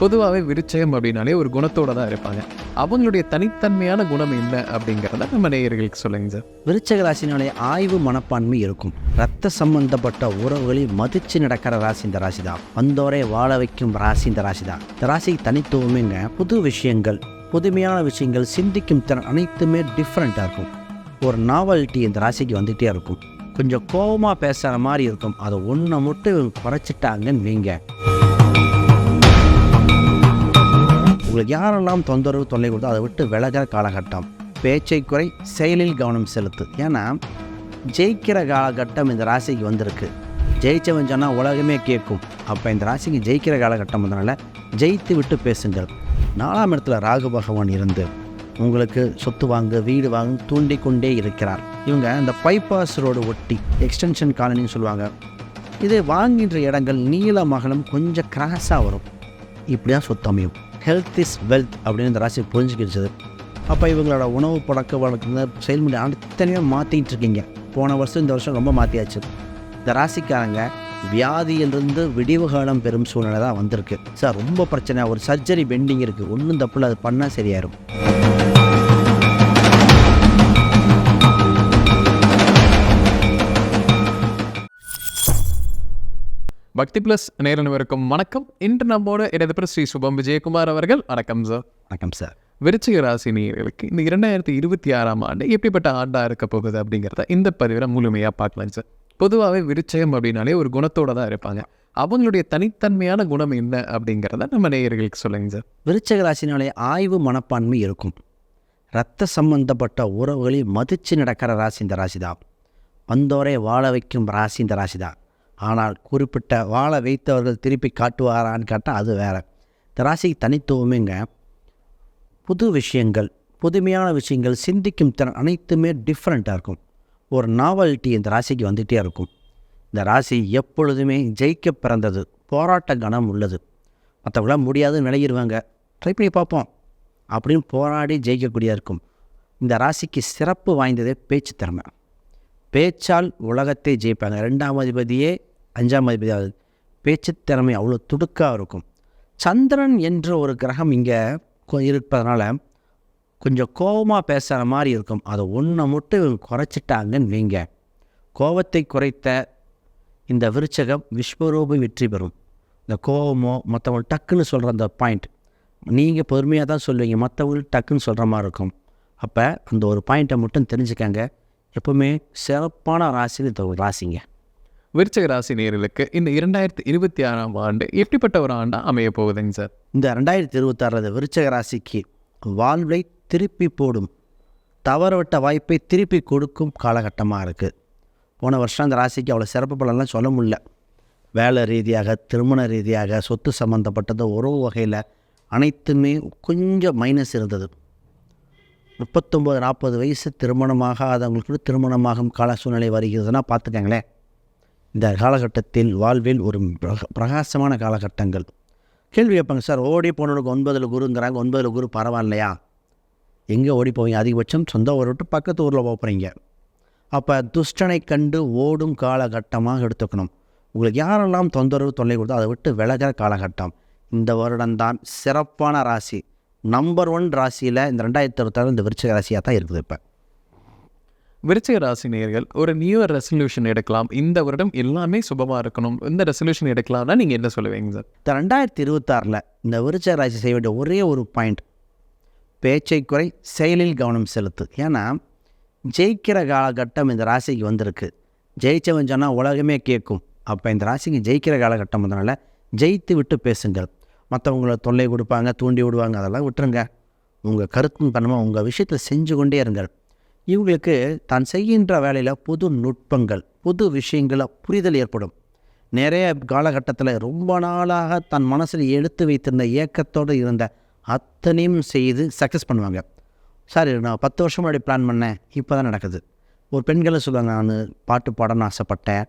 பொதுவாகவே விருச்சயம் அப்படின்னாலே ஒரு குணத்தோட தான் இருப்பாங்க. அவங்களுடைய தனித்தன்மையான குணம் என்ன அப்படிங்கிறத நம்ம நேயர்களுக்கு சொல்லுங்க சார். விருச்சக ராசினாலே ஆய்வு மனப்பான்மை இருக்கும். ரத்த சம்பந்தப்பட்ட உறவுகளை மதிச்சு நடக்கிற ராசி இந்த ராசி தான் வந்தோரை வாழ வைக்கும் ராசி இந்த ராசி தான் இந்த ராசிக்கு தனித்துவமேங்க புது விஷயங்கள் புதுமையான விஷயங்கள் சிந்திக்கும் திறன் அனைத்துமே டிஃப்ரெண்ட்டாக இருக்கும். ஒரு நாவல்ட்டி இந்த ராசிக்கு வந்துகிட்டே இருக்கும். கொஞ்சம் கோபமாக பேசுகிற மாதிரி இருக்கும். அதை ஒன்றை மட்டும் குறைச்சிட்டாங்கன்னு வைங்க. உங்களுக்கு யாரெல்லாம் தொந்தரவு தொல்லை கொடுத்தோ அதை விட்டு விலகிற காலகட்டம். பேச்சை குறை செயலில் கவனம் செலுத்து. ஏன்னா ஜெயிக்கிற காலகட்டம் இந்த ராசிக்கு வந்திருக்கு. ஜெயிச்சவன் சொன்னால் உலகமே கேட்கும். அப்போ இந்த ராசிக்கு ஜெயிக்கிற காலகட்டம் வந்தனால ஜெயித்து விட்டு பேசுங்கள். நாலாம் இடத்துல ராகு பகவான் இருந்து உங்களுக்கு சொத்து வாங்க வீடு வாங்க தூண்டி கொண்டே இருக்கிறார். இவங்க இந்த பைபாஸ் ரோடு ஒட்டி எக்ஸ்டென்ஷன் காலனின்னு சொல்லுவாங்க. இது வாங்குகின்ற இடங்கள் நீல மகளும் கொஞ்சம் கிராஸாக வரும். இப்படி தான் சொத்து அமையும். ஹெல்த் இஸ் வெல்த் அப்படின்னு இந்த ராசி புரிஞ்சுக்கிடுச்சது அப்போ இவங்களோட உணவு பழக்க வழக்க செயல்முறை அத்தனையும் மாற்றிக்கிட்டு இருக்கீங்க. போன வருஷம் இந்த வருஷம் ரொம்ப மாற்றியாச்சு இந்த ராசிக்காரங்க வியாதியிலிருந்து விடிவு காலம் பெறும் சூழ்நிலை தான் வந்திருக்கு. சார் ரொம்ப பிரச்சனை. ஒரு சர்ஜரி பெண்டிங் இருக்குது ஒன்றும் தப்பில் அது பண்ணால் சரியாயிரும். பக்தி பிளஸ் நேரனுவருக்கும் வணக்கம். இன்று நம்மோட இடதுபுற ஸ்ரீ சுபம் விஜயகுமார் அவர்கள். வணக்கம் சார் வணக்கம் சார் விருச்சிக ராசி நேயர்களுக்கு இந்த இரண்டாயிரத்தி இருபத்தி ஆறாம் ஆண்டு எப்படிப்பட்ட ஆண்டாக இருக்க போகுது அப்படிங்கிறத இந்த பதிவில் முழுமையாக பார்க்கலாம் சார் பொதுவாகவே விருச்சகம் அப்படின்னாலே ஒரு குணத்தோட தான் இருப்பாங்க. அவங்களுடைய தனித்தன்மையான குணம் என்ன அப்படிங்கிறத நம்ம நேயர்களுக்கு சொல்லுங்க சார் விருச்சக ராசினாலே ஆய்வு மனப்பான்மை இருக்கும். ரத்த சம்பந்தப்பட்ட உறவுகளை மதித்து நடக்கிற ராசி இந்த ராசி தான் வந்தோரை வாழ வைக்கும் ராசி இந்த ராசி தான் ஆனால் குறிப்பிட்ட வாழ வைத்தவர்கள் திருப்பி காட்டுவாரான்னு கேட்டால் அது வேறு. இந்த ராசிக்கு தனித்துவமேங்க. புது விஷயங்கள் புதுமையான விஷயங்கள் சிந்திக்கும் திறன் அனைத்துமே டிஃப்ரெண்ட்டாக இருக்கும். ஒரு நாவல்ட்டி இந்த ராசிக்கு வந்துகிட்டே இருக்கும். இந்த ராசி எப்பொழுதுமே ஜெயிக்க பிறந்தது போராட்ட கணம் உள்ளது. மற்றவங்களாம் முடியாதுன்னு விளையிடுவாங்க ட்ரை பண்ணி பார்ப்போம். அப்படின்னு போராடி ஜெயிக்கக்கூடியதாக இருக்கும். இந்த ராசிக்கு சிறப்பு வாய்ந்ததே பேச்சு திறமை. பேச்சால் உலகத்தை ஜெயிப்பாங்க. ரெண்டாம் அதிபதியே அஞ்சாம் அதிபதி ஆகுது பேச்சு திறமை அவ்வளோ துடுக்காக இருக்கும். சந்திரன் என்ற ஒரு கிரகம் இங்கே இருப்பதனால கொஞ்சம் கோபமாக பேசுகிற மாதிரி இருக்கும். அதை ஒன்றை மட்டும் இவங்க குறைச்சிட்டாங்கன்னு வைங்க. கோபத்தை குறைத்த இந்த விருச்சகம் விஸ்வரூப வெற்றி பெறும். இந்த கோபமோ மற்றவங்க டக்குன்னு சொல்கிற அந்த பாயிண்ட். நீங்கள் பொறுமையாக தான் சொல்லுவீங்க. மற்றவங்க டக்குன்னு சொல்கிற மாதிரி இருக்கும். அப்போ அந்த ஒரு பாயிண்ட்டை மட்டும் தெரிஞ்சுக்கங்க. எப்பவுமே சிறப்பான ராசின்னு இந்த ராசிங்க. விருச்சக ராசி நேர்களுக்கு இந்த இரண்டாயிரத்தி இருபத்தி ஆறாம் ஆண்டு எப்படிப்பட்ட ஒரு ஆண்டாக அமைய போகுதுங்க சார்? இந்த ரெண்டாயிரத்தி இருபத்தாறு விருச்சக ராசிக்கு வாழ்வை திருப்பி போடும் தவறவிட்ட வாய்ப்பை திருப்பி கொடுக்கும் காலகட்டமாக இருக்குது போன வருஷம் அந்த ராசிக்கு அவ்வளோ சிறப்பு பலன்லாம் சொல்ல முடியல. வேலை ரீதியாக திருமண ரீதியாக சொத்து சம்மந்தப்பட்டது உறவு வகையில் அனைத்துமே கொஞ்சம் மைனஸ் இருந்தது. முப்பத்தொம்பது நாற்பது வயசு திருமணமாகாதவங்களுக்கு அவங்களுக்கு திருமணமாகும் கால சூழ்நிலை வருகிறதுனா பார்த்துக்கங்களேன். இந்த காலகட்டத்தில் வாழ்வில் ஒரு பிரகாசமான காலகட்டங்கள். கேள்வி கேட்பாங்க சார் ஓடி போனவனுக்கு ஒன்பதில் குருங்கிறாங்க ஒன்பதில் குரு பரவாயில்லையா? எங்கே ஓடி போவீங்க? அதிகபட்சம் சொந்த ஊரை விட்டு பக்கத்து ஊரில் போகிறீங்க அப்போ துஷ்டனை கண்டு ஓடும் காலகட்டமாக எடுத்துக்கணும். உங்களுக்கு யாரெல்லாம் தொந்தரவு தொல்லை கொடுத்தோ அதை விட்டு விலகிற காலகட்டம். இந்த வருடம்தான் சிறப்பான ராசி. நம்பர் ஒன் ராசியில் இந்த ரெண்டாயிரத்தி இருபத்தாறு இந்த விருச்சக ராசியாக தான் இருக்குது இப்போ. விருச்சிக ராசினியர்கள் ஒரு நியூ இயர் ரெசல்யூஷன் எடுக்கலாம். இந்த வருடம் எல்லாமே சுபமாக இருக்கணும். இந்த ரெசல்யூஷன் எடுக்கலாம்னா நீங்கள் என்ன சொல்லுவீங்க சார்? இந்த ரெண்டாயிரத்தி இருபத்தாறில் இந்த விருச்சிக ராசி செய்ய வேண்டிய ஒரே ஒரு பாயிண்ட் பேச்சை குறை செயலில் கவனம் செலுத்து. ஏன்னா ஜெயிக்கிற காலகட்டம் இந்த ராசிக்கு வந்திருக்கு. ஜெயிச்சவன் சொன்னால் உலகமே கேட்கும் அப்போ இந்த ராசிக்கு ஜெயிக்கிற காலகட்டம் அதனால் ஜெயித்து விட்டு பேசுங்கள். மற்றவங்கள தொல்லை கொடுப்பாங்க தூண்டி விடுவாங்க அதெல்லாம் விட்டுருங்க. உங்கள் கருத்தும் பண்ணாமல் உங்கள் விஷயத்தை செஞ்சு கொண்டே இருங்கள். இவங்களுக்கு தான் செய்கின்ற வேலையில் புது நுட்பங்கள் புது விஷயங்கள புரிதல் ஏற்படும். நிறைய காலகட்டத்தில் ரொம்ப நாளாக தன் மனசில் எடுத்து வைத்திருந்த ஏக்கத்தோடு இருந்த அத்தனையும் செய்து சக்ஸஸ் பண்ணுவாங்க. சார் நான் பத்து வருஷம் முன்னாடி பிளான் பண்ணேன் இப்போ தான் நடக்குது. ஒரு பெண்களை சொல்லுவாங்க நான் பாட்டு பாடணும்னு ஆசைப்பட்டேன்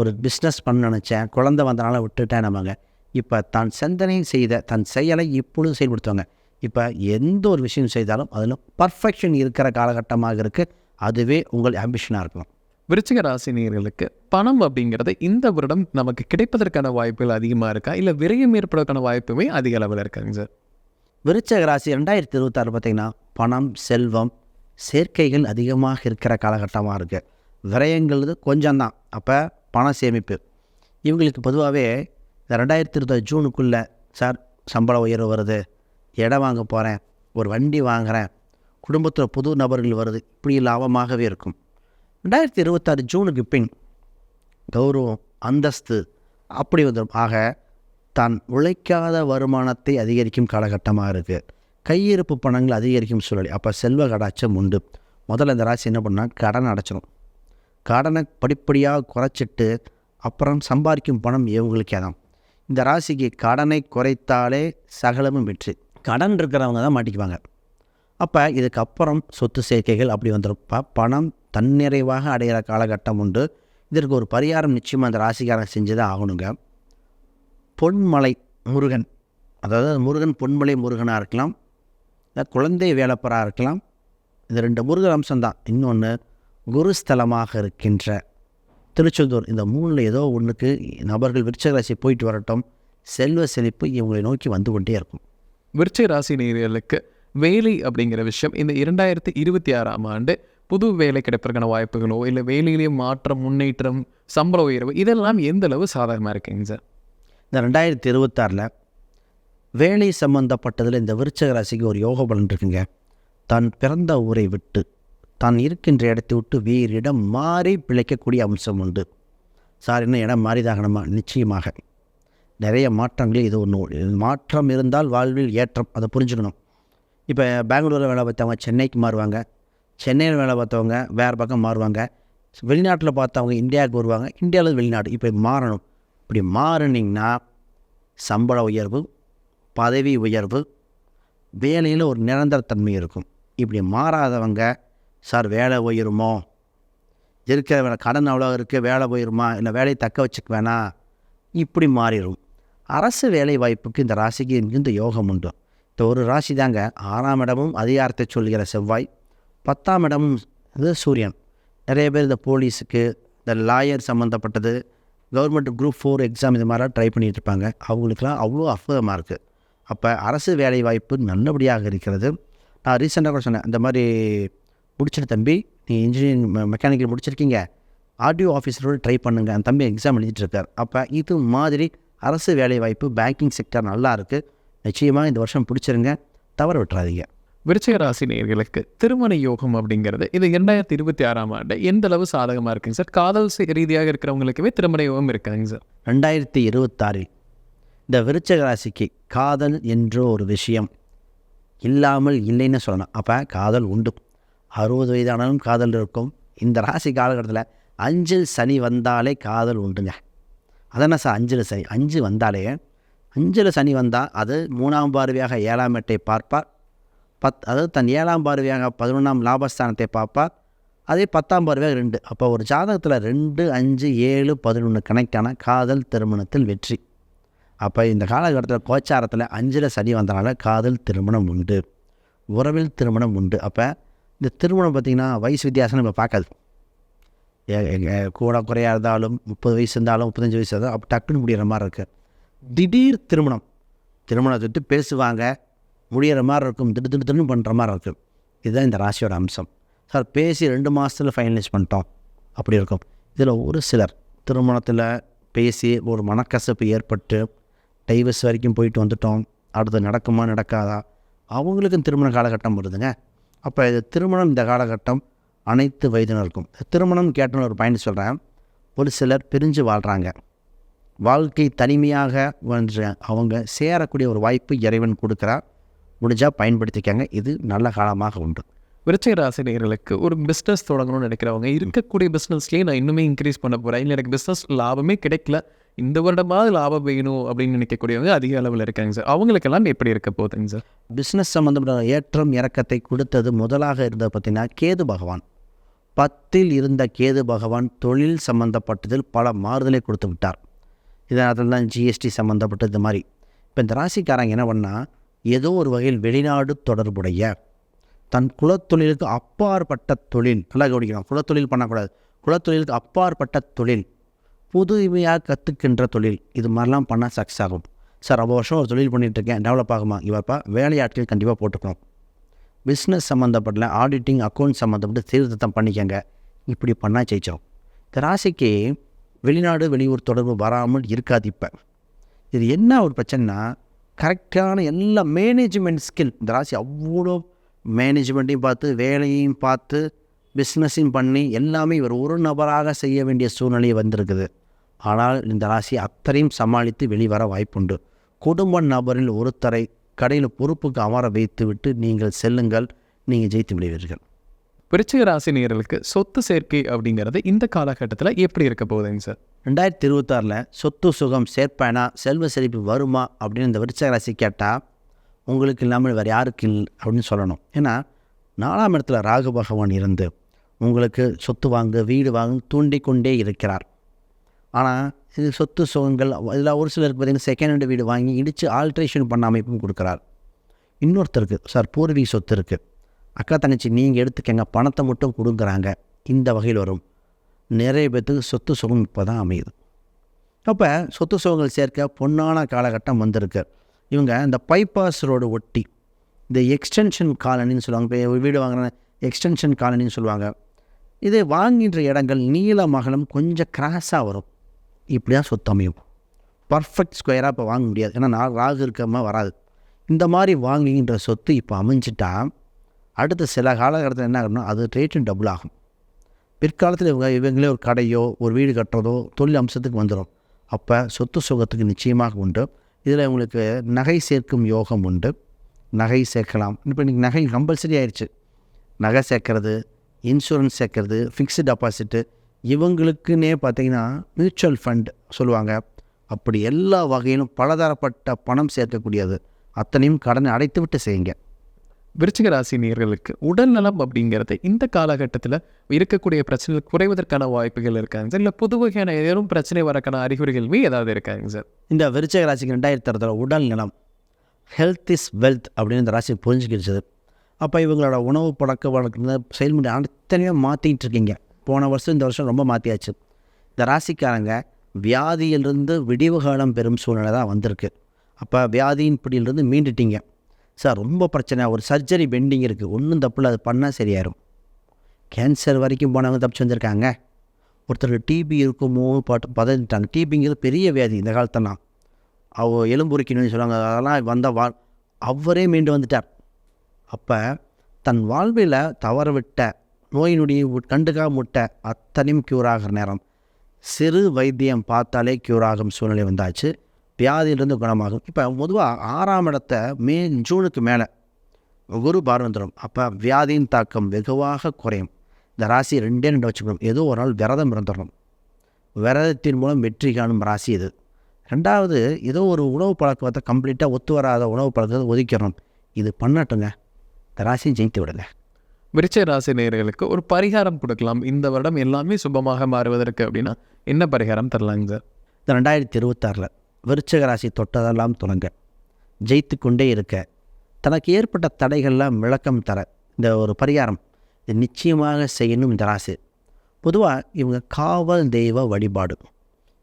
ஒரு பிஸ்னஸ் பண்ண நினச்சேன் குழந்தை வந்தனால விட்டுட்டேன் நம்மங்க. இப்போ தான் சிந்தனை செய்த தன் செயலை இப்பொழுது செயல்படுத்துவாங்க. இப்போ எந்த ஒரு விஷயம் செய்தாலும் அதில் பர்ஃபெக்ஷன் இருக்கிற காலகட்டமாக இருக்குது அதுவே உங்கள் ஆம்பிஷனாக இருக்கும் விருச்சிக ராசி நேயர்களுக்கு பணம் அப்படிங்கிறது இந்த வருடம் நமக்கு கிடைப்பதற்கான வாய்ப்புகள் அதிகமாக இருக்கா? இல்லை விரயம் ஏற்படுவதற்கான வாய்ப்புமே அதிக அளவில் இருக்காங்க சார்? விருச்சக ராசி ரெண்டாயிரத்தி இருபத்தாறு பார்த்தீங்கன்னா பணம் செல்வம் சேர்க்கைகள் அதிகமாக இருக்கிற காலகட்டமாக இருக்குது விரயங்கள் கொஞ்சம் தான் அப்போ பண சேமிப்பு. இவங்களுக்கு பொதுவாகவே இந்த ரெண்டாயிரத்தி இருபத்தாறு ஜூனுக்குள்ளே சார் சம்பள உயர்வு வருது. இடம் வாங்க போகிறேன் ஒரு வண்டி வாங்குகிறேன் குடும்பத்தில் புது நபர்கள் வருது இப்படி லாபமாகவே இருக்கும். ரெண்டாயிரத்தி இருபத்தாறு ஜூனுக்கு பின் கௌரவம் அந்தஸ்து அப்படி வந்துடும் ஆக தான் உழைக்காத வருமானத்தை அதிகரிக்கும் காலகட்டமாக இருக்குது கையிருப்பு பணங்கள் அதிகரிக்கும் சூழல். அப்போ செல்வ கடாச்சம் உண்டு. முதல்ல இந்த ராசி என்ன பண்ணால் கடன் அடைச்சிடும் கடனை படிப்படியாக குறைச்சிட்டு அப்புறம் சம்பாதிக்கும் பணம் இவங்களுக்கே தான். இந்த ராசிக்கு கடனை குறைத்தாலே சகலமும் வெற்றி. கடன் இருக்கிறவங்க தான் மாட்டிக்குவாங்க. அப்போ இதுக்கப்புறம் சொத்து சேர்க்கைகள் அப்படி வந்துருப்பா இப்போ பணம் தன்னிறைவாக அடைகிற காலகட்டம் உண்டு. இதற்கு ஒரு பரிகாரம் நிச்சயமாக அந்த ராசிக்காரன் செஞ்சு தான் ஆகணுங்க. பொன்மலை முருகன் அதாவது முருகன் பொன்மலை முருகனாக இருக்கலாம் இல்லை குழந்தை வேலப்பராக இருக்கலாம். இந்த ரெண்டு முருகன் அம்சம்தான். இன்னொன்று குருஸ்தலமாக இருக்கின்ற திருச்செந்தூர். இந்த மூணில் ஏதோ ஒன்றுக்கு நபர்கள் விருச்சக ராசி போயிட்டு வரட்டும். செல்வ செழிப்பு இவங்களை நோக்கி வந்து கொண்டே இருக்கும். விருச்சை ராசி நேயர்களுக்கு வேலை அப்படிங்கிற விஷயம் இந்த இரண்டாயிரத்தி இருபத்தி ஆறாம் ஆண்டு புது வேலை கிடைப்பதற்கான வாய்ப்புகளோ இல்லை வேலையிலேயே மாற்றம் முன்னேற்றம் சம்பள உயர்வு இதெல்லாம் எந்த அளவு சாதகமாக இருக்குங்க சார்? இந்த ரெண்டாயிரத்தி இருபத்தாறில் வேலை சம்பந்தப்பட்டதில் இந்த விருச்சக ராசிக்கு ஒரு யோக பலன் இருக்குங்க. தான் பிறந்த ஊரை விட்டு தான் இருக்கின்ற இடத்தை விட்டு வேறு இடம் மாறி பிழைக்கக்கூடிய அம்சம் உண்டு. சார் என்ன இடம் மாறிதாகணுமா? நிச்சயமாக. நிறைய மாற்றங்களே இது ஒன்று மாற்றம் இருந்தால் வாழ்வில் ஏற்றம் அதை புரிஞ்சுக்கணும். இப்போ பெங்களூரில் வேலை பார்த்தவங்க சென்னைக்கு மாறுவாங்க. சென்னையில் வேலை பார்த்தவங்க வேறு பக்கம் மாறுவாங்க. வெளிநாட்டில் பார்த்தவங்க இந்தியாவுக்கு வருவாங்க. இந்தியாவில் வெளிநாடு இப்போ மாறணும். இப்படி மாறினீங்கன்னா சம்பள உயர்வு பதவி உயர்வு வேலையில் ஒரு நிரந்தரத்தன்மை இருக்கும். இப்படி மாறாதவங்க சார் வேலை உயருமோ? இருக்கிற வேலை கடன் அவ்வளோ இருக்குது வேலை போயிருமா இல்லை வேலையை தக்க வச்சுக்க வேணாம்? இப்படி மாறிடும் அரசு வேலை வாய்ப்புக்கு இந்த ராசிக்கு மிகுந்த யோகம் உண்டு. இந்த ஒரு ராசி தாங்க ஆறாம் இடமும் அதிகாரத்தை சொல்கிற செவ்வாய் பத்தாம் இடமும் இது சூரியன். நிறைய பேர் இந்த போலீஸுக்கு இந்த லாயர் சம்மந்தப்பட்டது கவர்மெண்ட் குரூப் ஃபோர் எக்ஸாம் இது மாதிரிலாம் ட்ரை பண்ணிகிட்டு இருப்பாங்க. அவங்களுக்குலாம் அவ்வளோ அற்புதமாக இருக்குது அப்போ அரசு வேலை வாய்ப்பு நல்லபடியாக இருக்கிறது. நான் ரீசெண்டாக கூட சொன்னேன் இந்த மாதிரி முடிச்சிட தம்பி. நீ இன்ஜினியரிங் மெக்கானிக்கல் முடிச்சிருக்கீங்க. ஆர்டிஓ ஆஃபீஸரோடு ட்ரை பண்ணுங்கள் அந்த தம்பி எக்ஸாம் எழுதிட்டுருக்கார் அப்போ இது மாதிரி அரசு வேலை வாய்ப்பு பேங்கிங் செக்டர் நல்லா இருக்குது நிச்சயமாக இந்த வருஷம் பிடிச்சிருங்க. தவற விட்டுறாதீங்க. விருச்சிக ராசி நேயர்களுக்கு திருமண யோகம் அப்படிங்கிறது இது இரண்டாயிரத்தி இருபத்தி ஆறாம் ஆண்டு எந்த அளவு சாதகமாக இருக்குங்க சார்? காதல் ரீதியாக இருக்கிறவங்களுக்குமே திருமண யோகம் இருக்காங்க சார். ரெண்டாயிரத்தி இருபத்தாறில் இந்த விருச்சக ராசிக்கு காதல் என்ற ஒரு விஷயம் இல்லாமல் இல்லைன்னு சொல்லணும். அப்போ காதல் உண்டு. அறுபது வயதானாலும் காதல் இருக்கும். இந்த ராசி காலகட்டத்தில் அஞ்சில் சனி வந்தாலே காதல் உண்டுங்க. அதான சார்? அஞ்சில் சனி. அஞ்சு வந்தாலே அஞ்சில் சனி வந்தால் அது மூணாம் பார்வையாக ஏழாம் எட்டை பார்ப்பார். பத் அதாவது தன் ஏழாம் பார்வையாக பதினொன்றாம் லாபஸ்தானத்தை பார்ப்பார். அதே பத்தாம் பார்வையாக ரெண்டு. அப்போ ஒரு ஜாதகத்தில் ரெண்டு அஞ்சு ஏழு பதினொன்று கணக்கான காதல் திருமணத்தில் வெற்றி. அப்போ இந்த காலகட்டத்தில் கோச்சாரத்தில் அஞ்சில் சனி வந்தனால காதல் திருமணம் உண்டு. உறவில் திருமணம் உண்டு. அப்போ இந்த திருமணம் பார்த்திங்கன்னா வயசு வித்தியாசம் நம்ம பார்க்காது. கூட குறையாக இருந்தாலும் முப்பது வயசு இருந்தாலும் முப்பத்தஞ்சு வயசு இருந்தாலும் அப்போ டக்குன்னு முடிகிற மாதிரி இருக்குது திடீர் திருமணம். திருமணத்தை விட்டு பேசுவாங்க முடியிற மாதிரி இருக்கும் திடு திடு திடுன்னு பண்ணுற மாதிரி இருக்கும். இதுதான் இந்த ராசியோட அம்சம். சார் பேசி ரெண்டு மாதத்தில் ஃபைனலைஸ் பண்ணிட்டோம். அப்படி இருக்கும். இதில் ஒரு சிலர் திருமணத்தில் பேசி ஒரு மனக்கசப்பு ஏற்பட்டு டைவர்ஸ் வரைக்கும் போயிட்டு வந்துட்டோம். அடுத்து நடக்குமா நடக்காதா? அவங்களுக்கும் திருமண காலகட்டம் வருதுங்க. அப்போ இது திருமணம் இந்த காலகட்டம் அனைத்து வயதினருக்கும். திருமணம் கேட்டன ஒரு பாயிண்ட் சொல்கிறேன் ஒரு சிலர் பிரிஞ்சு வாழ்கிறாங்க வாழ்க்கை தனிமையாக வந்து அவங்க சேரக்கூடிய ஒரு வாய்ப்பு இறைவன் கொடுக்குறார் முடிஞ்சால் பயன்படுத்திக்கங்க. இது நல்ல காலமாக உண்டு. விருச்சிக ராசினியர்களுக்கு ஒரு பிஸ்னஸ் தொடங்கணும்னு நினைக்கிறவங்க இருக்கக்கூடிய பிஸ்னஸ்லேயே நான் இன்னுமே இன்க்ரீஸ் பண்ண போகிறேன் இல்லை எனக்கு பிஸ்னஸ் லாபமே கிடைக்கல. இந்த வருடமாவது லாபம் வேணும் அப்படின்னு நினைக்கக்கூடியவங்க அதிக அளவில் இருக்காங்க சார். அவங்களுக்கெல்லாம் எப்படி இருக்க போகுதுங்க சார்? பிஸ்னஸ் சம்மந்தப்பட்ட ஏற்றம் இறக்கத்தை கொடுத்தது முதலாக இருந்தது பார்த்தீங்கன்னா கேது பகவான். பத்தில் இருந்த கேது பகவான் தொழில் சம்மந்தப்பட்டதில் பல மாறுதலை கொடுத்து விட்டார். இதனால் தான் ஜிஎஸ்டி சம்மந்தப்பட்டது இது மாதிரி. இப்போ இந்த ராசிக்காரங்க என்ன பண்ணால் ஏதோ ஒரு வகையில் வெளிநாடு தொடர்புடைய தன் குலத்தொழிலுக்கு அப்பாற்பட்ட தொழில் நல்லா கவனிக்கணும். குலத்தொழில் பண்ணக்கூடாது. குலத்தொழிலுக்கு அப்பாற்பட்ட தொழில் புதுமையாக கற்றுக்கின்ற தொழில். இது மாதிரிலாம் பண்ணால் சக்ஸஸ் ஆகும். சார் ரொம்ப வருஷம் ஒரு தொழில் பண்ணிகிட்ருக்கேன் இருக்கேன். டெவலப் ஆகுமா? இவப்பா வேலையாட்கள் கண்டிப்பாக போட்டுக்கணும். பிஸ்னஸ் சம்மந்தப்பட்ட ஆடிட்டிங் அக்கௌண்ட் சம்மந்தப்பட்டு சீர்திருத்தம் பண்ணிக்கங்க. இப்படி பண்ணால் ஜெயிச்சிடும் இந்த ராசிக்கு வெளிநாடு வெளியூர் தொடர்பு வராமல் இருக்காது இப்போ. இது என்ன ஒரு பிரச்சனைனா கரெக்டான எல்லா மேனேஜ்மெண்ட் ஸ்கில் இந்த ராசி அவ்வளோ மேனேஜ்மெண்ட்டையும் பார்த்து வேலையும் பார்த்து பிஸ்னஸையும் பண்ணி எல்லாமே இவர் ஒரு நபராக செய்ய வேண்டிய சூழ்நிலை வந்திருக்குது. ஆனால் இந்த ராசி அத்தனையும் சமாளித்து வெளிவர வாய்ப்புண்டு. குடும்ப நபரில் ஒருத்தரை கடையில் பொறுப்புக்கு அமர வைத்து விட்டு நீங்கள் செல்லுங்கள் நீங்கள் ஜெயித்து விடுவீர்கள். விருச்சிக ராசி நேயர்களுக்கு சொத்து சேர்க்கை அப்படிங்கிறது இந்த காலகட்டத்தில் எப்படி இருக்க போகுதுங்க சார்? ரெண்டாயிரத்தி இருபத்தாறில் சொத்து சுகம் சேர்ப்பேனா செல்வ செழிப்பு வருமா அப்படின்னு இந்த விருச்சக ராசி கேட்டால் உங்களுக்கு இல்லாமல் வேறு யாருக்கு இல்லை அப்படின்னு சொல்லணும். ஏன்னா நாலாம் இடத்துல ராகு பகவான் இருந்து உங்களுக்கு சொத்து வாங்க வீடு வாங்க தூண்டிக்கொண்டே இருக்கிறார். ஆனால் இது சொத்து சுகங்கள் இதில் ஒரு சிலருக்கு பார்த்தீங்கன்னா செகண்ட் ஹேண்டு வீடு வாங்கி இடித்து ஆல்ட்ரேஷன் பண்ண அமைப்பும் கொடுக்குறார். இன்னொருத்தருக்கு சார் பூர்வீக சொத்து இருக்குது அக்கா தங்கச்சி நீங்கள் எடுத்துக்கங்க பணத்தை மட்டும் கொடுக்குறாங்க இந்த வகையில் வரும். நிறைய பேர்த்துக்கு சொத்து சுகம் இப்போ தான் அமையுது. அப்போ சொத்து சுகங்கள் சேர்க்க பொன்னான காலகட்டம் வந்திருக்கு. இவங்க இந்த பைபாஸ் ரோடு ஒட்டி இந்த எக்ஸ்டென்ஷன் காலனின்னு சொல்லுவாங்க. இப்போ வீடு வாங்குற எக்ஸ்டென்ஷன் காலனின்னு சொல்லுவாங்க. இது வாங்குகின்ற இடங்கள் நீள மகளம் கொஞ்சம் கிராஸாக வரும். இப்படி தான் சொத்து அமையும். பர்ஃபெக்ட் ஸ்கொயராக இப்போ வாங்க முடியாது. ஏன்னா நான் ராகு இருக்கமாக வராது. இந்த மாதிரி வாங்குகின்ற சொத்து இப்போ அமைஞ்சிட்டா அடுத்த சில காலகட்டத்தில் என்ன ஆகணும் அது ரேட்டும் டபுள் ஆகும். பிற்காலத்தில் இவங்க இவங்களே ஒரு கடையோ ஒரு வீடு கட்டுறதோ தொழில் அம்சத்துக்கு வந்துடும் அப்போ சொத்து சுகத்துக்கு நிச்சயமாக உண்டு. இதில் இவங்களுக்கு நகை சேர்க்கும் யோகம் உண்டு. நகை சேர்க்கலாம். இப்போ இன்றைக்கி நகை கம்பல்சரி ஆயிடுச்சு நகை சேர்க்கறது இன்சூரன்ஸ் சேர்க்கறது ஃபிக்ஸ்டு டெபாசிட்டு இவங்களுக்குன்னே பார்த்தீங்கன்னா மியூச்சுவல் ஃபண்ட் சொல்லுவாங்க. அப்படி எல்லா வகையிலும் பலதரப்பட்ட பணம் சேர்க்கக்கூடியது. அத்தனையும் கடனை அடைத்து விட்டு செய்யுங்க. விருச்சிக ராசி நேயர்களுக்கு உடல்நலம் அப்படிங்கிறது இந்த காலகட்டத்தில் இருக்கக்கூடிய பிரச்சனைகள் குறைவதற்கான வாய்ப்புகள் இருக்காங்க சார். இல்லை புது வகையான ஏதேனும் பிரச்சனை வரக்கான அறிகுறிகளுமே ஏதாவது இருக்காங்க சார்? இந்த விருச்சக ராசிக்கு ரெண்டாயிரத்தி அறுபதில் உடல் நலம் ஹெல்த் இஸ் வெல்த் அப்படின்னு இந்த ராசி புரிஞ்சுக்கிடுச்சது. அப்போ இவங்களோட உணவு பழக்க வழக்க செயல்முறை அத்தனையும் மாற்றிட்டு இருக்கீங்க. போன வருஷம் இந்த வருஷம் ரொம்ப மாற்றியாச்சு இந்த ராசிக்காரங்க வியாதியிலிருந்து விடிவு காலம் பெறும் சூழ்நிலை தான் வந்திருக்கு. அப்போ வியாதியின் பிடியிலிருந்து மீண்டுட்டீங்க. சார் ரொம்ப பிரச்சனை. ஒரு சர்ஜரி பெண்டிங் இருக்குது ஒன்றும் தப்பில் அது பண்ணால் சரியாயிரும். கேன்சர் வரைக்கும் போனவங்க தப்பிச்சு வந்திருக்காங்க. ஒருத்தருக்கு டிபி இருக்குமோ பாட்டு பதறிட்டாங்க. டிபிங்கிறது பெரிய வியாதி இந்த காலத்தெல்லாம் அவ எலும்புரிக்கணும்னு சொல்லுவாங்க. அதெல்லாம் வந்த வா அவரே மீண்டு வந்துட்டார். அப்போ தன் வாழ்வில் தவறவிட்ட நோய் நொடியை முட்டை அத்தனையும் க்யூர் ஆகிற நேரம். சிறு வைத்தியம் பார்த்தாலே க்யூர் ஆகும் சூழ்நிலை வந்தாச்சு. வியாதியிலிருந்து குணமாகும். இப்போ பொதுவாக ஆறாம் இடத்த மே ஜூனுக்கு மேலே குரு பார்வை அப்போ வியாதியின் தாக்கம் வெகுவாக குறையும். இந்த ராசி ரெண்டே ரெண்டு வச்சுக்கணும். ஏதோ ஒரு நாள் விரதம் இருந்துடணும். விரதத்தின் மூலம் வெற்றி காணும் ராசி இது. ரெண்டாவது ஏதோ ஒரு உணவு பழக்கத்தை கம்ப்ளீட்டாக ஒத்து வராத உணவு பழக்கத்தை ஒதுக்கிறோம் இது பண்ணட்டுங்க. இந்த ராசியை ஜெயித்து விடுங்க. விருச்சிக ராசி நேயர்களுக்கு ஒரு பரிகாரம் கொடுக்கலாம். இந்த வருடம் எல்லாமே சுபமாக மாறுவதற்கு அப்படின்னா என்ன பரிகாரம் தரலாங்க சார்? இந்த ரெண்டாயிரத்தி இருபத்தாறில் விருச்சக ராசி தொட்டதெல்லாம் தொடங்க. ஜெயித்து கொண்டே இருக்க. தனக்கு ஏற்பட்ட தடைகள்லாம் விளக்கம் தர இந்த ஒரு பரிகாரம் இது நிச்சயமாக செய்யணும் இந்த ராசி. பொதுவாக இவங்க காவல் தெய்வ வழிபாடு.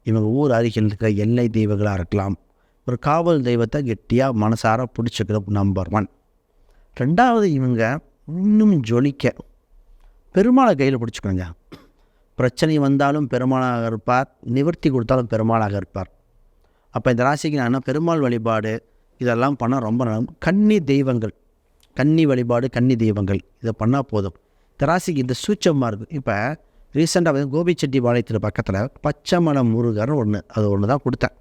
இவங்க ஊர் அருகில் இருக்க எல்லை தெய்வங்களாக இருக்கலாம். ஒரு காவல் தெய்வத்தை கெட்டியாக மனசார பிடிச்சிக்கிறது நம்பர் ஒன் ரெண்டாவது இவங்க இன்னும் ஜொலிக்க. பெருமாளை கையில் பிடிச்சிக்கோங்க. பிரச்சனை வந்தாலும் பெருமாளாக இருப்பார். நிவர்த்தி கொடுத்தாலும் பெருமாளாக இருப்பார். அப்போ இந்த ராசிக்கு நான் பெருமாள் வழிபாடு இதெல்லாம் பண்ணால் ரொம்ப நல்லது கன்னி தெய்வங்கள். கன்னி வழிபாடு கன்னி தெய்வங்கள். இதை பண்ணால் போதும். இந்த ராசிக்கு இந்த சூச்சமாக இருக்குது இப்போ ரீசெண்டாக வந்து கோபிச்செட்டிபாளையத்தில் பக்கத்தில் பச்சைமலை முருகர் ஒன்று அது ஒன்று தான் கொடுத்தேன்.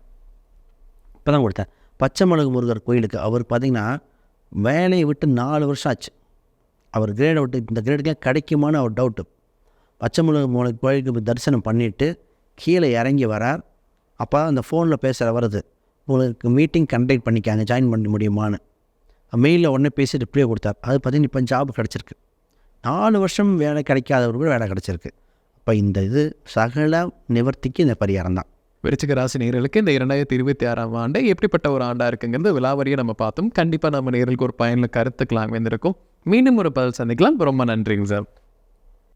இப்போ தான் கொடுத்தேன் பச்சைமலை முருகர் கோயிலுக்கு அவர் பார்த்திங்கன்னா வேலையை விட்டு நாலு வருஷம் ஆச்சு. அவர் கிரேடை விட்டு இந்த கிரேடுக்கெலாம் கிடைக்குமான்னு அவர் டவுட்டு பச்சைமலை மூலை கோயிலுக்கு தரிசனம் பண்ணிவிட்டு கீழே இறங்கி வரார். அப்போ அந்த ஃபோனில் பேசுகிற வருது உங்களுக்கு மீட்டிங் கண்டக்ட் பண்ணிக்காங்க ஜாயின் பண்ண முடியுமான்னு. மெயிலில் உடனே பேசி ரிப்ளை கொடுத்தார். அது பார்த்தீங்கன்னா இப்போ ஜாப் கிடச்சிருக்கு. நாலு வருஷம் வேலை கிடைக்காதவருக்கு கூட வேலை கிடச்சிருக்கு. அப்போ இந்த இது சகல நிவர்த்திக்கு இந்த பரிகாரம் தான் விருச்சிக ராசி நேர்களுக்கு இந்த இரண்டாயிரத்தி இருபத்தி ஆறாம் ஆண்டு எப்படிப்பட்ட ஒரு ஆண்டாக இருக்குங்கிறது விலாவரியை நம்ம பார்த்தோம். கண்டிப்பாக நம்ம நேர்களுக்கு ஒரு பயனில் கருத்துக்கலாம் வந்திருக்கும் மீண்டும் ஒரு பதில் சந்திக்கலாம். ரொம்ப நன்றிங்க சார்.